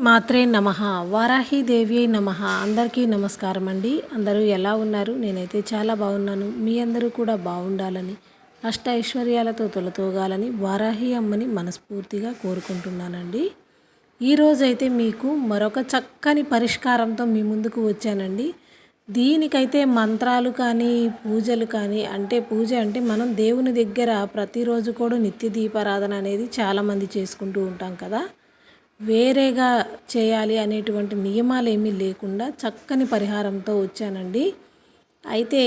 మాత్రే నమ. వారాహీదేవ్యై నమ. అందరికీ నమస్కారం అండి. అందరూ ఎలా ఉన్నారు? నేనైతే చాలా బాగున్నాను. మీ అందరూ కూడా బాగుండాలని అష్ట ఐశ్వర్యాలతో తొలతోగాలని వారాహి అమ్మని మనస్ఫూర్తిగా కోరుకుంటున్నానండి. ఈరోజైతే మీకు మరొక చక్కని పరిష్కారంతో మీ ముందుకు వచ్చానండి. దీనికైతే మంత్రాలు కానీ పూజలు కానీ అంటే పూజ అంటే మనం దేవుని దగ్గర ప్రతిరోజు కూడా నిత్య దీపారాధన అనేది చాలామంది చేసుకుంటూ ఉంటాం కదా. వేరేగా చేయాలి అనేటువంటి నియమాలు ఏమీ లేకుండా చక్కని పరిహారంతో వచ్చానండి. అయితే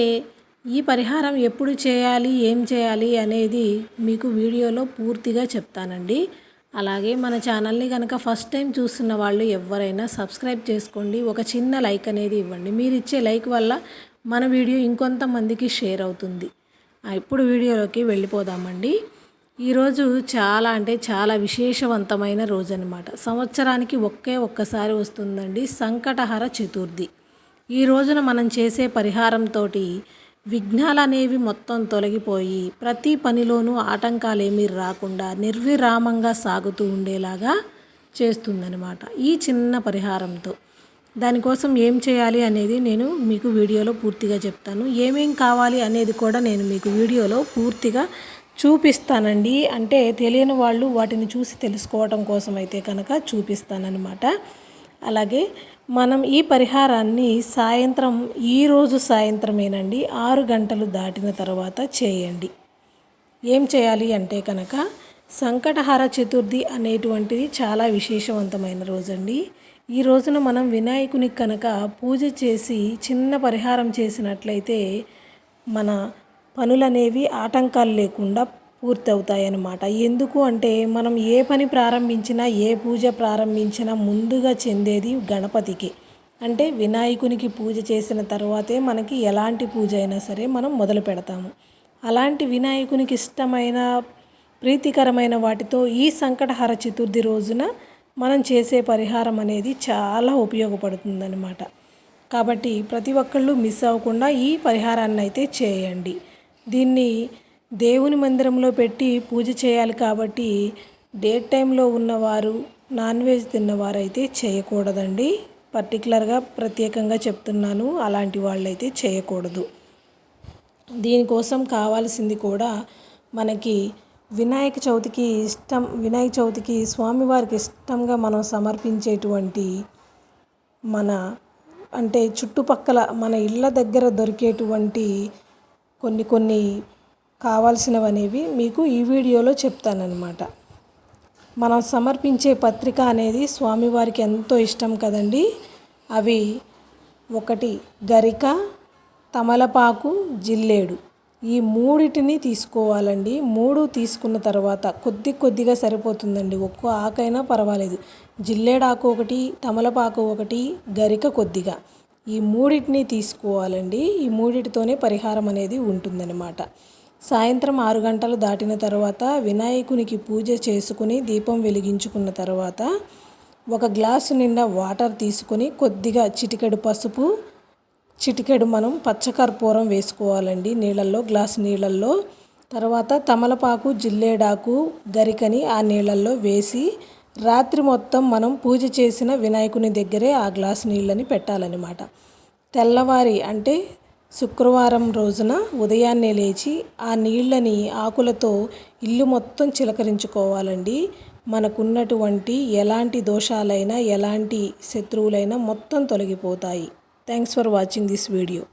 ఈ పరిహారం ఎప్పుడు చేయాలి ఏం చేయాలి అనేది మీకు వీడియోలో పూర్తిగా చెప్తానండి. అలాగే మన ఛానల్ని కనుక ఫస్ట్ టైం చూస్తున్న వాళ్ళు ఎవరైనా సబ్స్క్రైబ్ చేసుకోండి. ఒక చిన్న లైక్ అనేది ఇవ్వండి. మీరు ఇచ్చే లైక్ వల్ల మన వీడియో ఇంకొంతమందికి షేర్ అవుతుంది. ఇప్పుడు వీడియోలోకి వెళ్ళిపోదామండి. ఈరోజు చాలా అంటే చాలా విశేషవంతమైన రోజు అనమాట సంవత్సరానికి ఒకే ఒక్కసారి వస్తుందండి సంకటహర చతుర్థి. ఈ రోజున మనం చేసే పరిహారంతో విఘ్నాలు అనేవి మొత్తం తొలగిపోయి ప్రతి పనిలోనూ ఆటంకాలేమీ రాకుండా నిర్విరామంగా సాగుతూ ఉండేలాగా చేస్తుందనమాట ఈ చిన్న పరిహారంతో. దానికోసం ఏం చేయాలి అనేది నేను మీకు వీడియోలో పూర్తిగా చెప్తాను. ఏమేం కావాలి అనేది కూడా నేను మీకు వీడియోలో పూర్తిగా చూపిస్తానండి. అంటే తెలియని వాళ్ళు వాటిని చూసి తెలుసుకోవడం కోసం అయితే కనుక చూపిస్తానన్నమాట. అలాగే మనం ఈ పరిహారాన్ని సాయంత్రం ఈరోజు సాయంత్రమేనండి ఆరు గంటలు దాటిన తర్వాత చేయండి. ఏం చేయాలి అంటే కనుక సంకటహార చతుర్థి అనేటువంటిది చాలా విశేషవంతమైన రోజండి. ఈ రోజున మనం వినాయకునికి కనుక పూజ చేసి చిన్న పరిహారం చేసినట్లయితే మన పనులనేవి ఆటంకాలు లేకుండా పూర్తవుతాయి అన్నమాట ఎందుకు అంటే మనం ఏ పని ప్రారంభించినా ఏ పూజ ప్రారంభించినా ముందుగా చెందేది గణపతికి. అంటే వినాయకునికి పూజ చేసిన తర్వాతే మనకి ఎలాంటి పూజ అయినా సరే మనం మొదలు పెడతాము. అలాంటి వినాయకునికి ఇష్టమైన ప్రీతికరమైన వాటితో ఈ సంకటహర చతుర్థి రోజున మనం చేసే పరిహారం అనేది చాలా ఉపయోగపడుతుందన్నమాట. కాబట్టి ప్రతి ఒక్కళ్ళు మిస్ అవ్వకుండా ఈ పరిహారాన్ని అయితే చేయండి. దీన్ని దేవుని మందిరంలో పెట్టి పూజ చేయాలి కాబట్టి డే టైంలో ఉన్నవారు నాన్ వెజ్ తిన్నవారైతే చేయకూడదండి. పర్టికులర్గా ప్రత్యేకంగా చెప్తున్నాను అలాంటి వాళ్ళైతే చేయకూడదు. దీనికోసం కావాల్సింది కూడా మనకి వినాయక చవితికి ఇష్టం వినాయక చవితికి స్వామివారికి ఇష్టంగా మనం సమర్పించేటువంటి మన అంటే చుట్టుపక్కల మన ఇళ్ళ దగ్గర దొరికేటువంటి కొన్ని కొన్ని కావాల్సినవి అనేవి మీకు ఈ వీడియోలో చెప్తానన్నమాట. మనం సమర్పించే పత్రిక అనేది స్వామివారికి ఎంతో ఇష్టం కదండి. అవి ఒకటి గరిక తమలపాకు జిల్లేడు. ఈ మూడిటిని తీసుకోవాలండి. మూడు తీసుకున్న తర్వాత కొద్ది కొద్దిగా సరిపోతుందండి. ఒక్కో ఆకైనా పర్వాలేదు. జిల్లేడాకు ఒకటి తమలపాకు ఒకటి గరిక కొద్దిగా. ఈ మూడింటిని తీసుకోవాలండి. ఈ మూడిటితోనే పరిహారం అనేది ఉంటుందన్నమాట. సాయంత్రం ఆరు గంటలు దాటిన తర్వాత వినాయకునికి పూజ చేసుకుని దీపం వెలిగించుకున్న తర్వాత ఒక గ్లాసు నిండా వాటర్ తీసుకొని కొద్దిగా చిటికెడు పసుపు చిటికెడు మనం పచ్చకర్పూరం వేసుకోవాలండి. నీళ్ళల్లో గ్లాసు నీళ్ళల్లో. తర్వాత తమలపాకు జిల్లేడాకు గరికని ఆ నీళ్ళల్లో వేసి రాత్రి మొత్తం మనం పూజ చేసిన వినాయకుని దగ్గరే ఆ గ్లాస్ నీళ్ళని పెట్టాలన్నమాట. తెల్లవారి అంటే శుక్రవారం రోజున ఉదయాన్నే లేచి ఆ నీళ్ళని ఆకులతో ఇల్లు మొత్తం చిలకరించుకోవాలండి. మనకున్నటువంటి ఎలాంటి దోషాలైనా ఎలాంటి శత్రువులైనా మొత్తం తొలగిపోతాయి. Thanks for watching this video